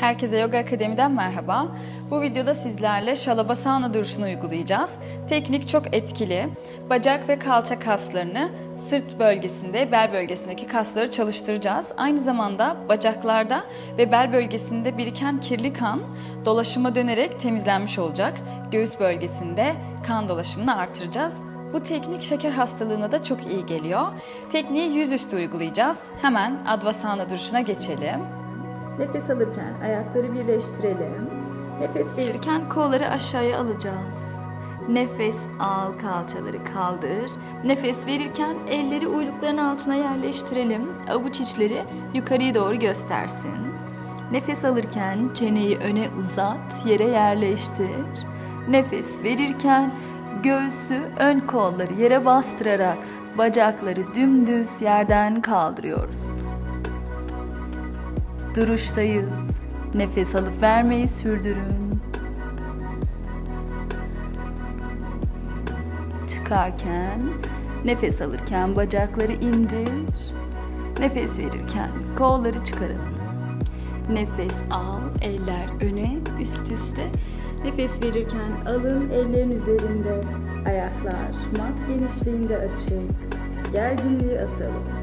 Herkese Yoga Akademi'den merhaba. Bu videoda sizlerle Shalabhasana duruşunu uygulayacağız. Teknik çok etkili. Bacak ve kalça kaslarını sırt bölgesinde, bel bölgesindeki kasları çalıştıracağız. Aynı zamanda bacaklarda ve bel bölgesinde biriken kirli kan dolaşıma dönerek temizlenmiş olacak. Göğüs bölgesinde kan dolaşımını artıracağız. Bu teknik şeker hastalığına da çok iyi geliyor. Tekniği yüzüstü uygulayacağız. Hemen Advasana duruşuna geçelim. Nefes alırken ayakları birleştirelim. Nefes verirken kolları aşağıya alacağız. Nefes al, kalçaları kaldır. Nefes verirken elleri uylukların altına yerleştirelim. Avuç içleri yukarıya doğru göstersin. Nefes alırken çeneyi öne uzat, yere yerleştir. Nefes verirken göğsü ön kolları yere bastırarak bacakları dümdüz yerden kaldırıyoruz. Duruştayız. Nefes alıp vermeyi sürdürün. Çıkarken, nefes alırken bacakları indir. Nefes verirken kolları çıkaralım. Nefes al, eller öne, üst üste. Nefes verirken alın ellerin üzerinde. Ayaklar mat genişliğinde açık. Gerginliği atalım.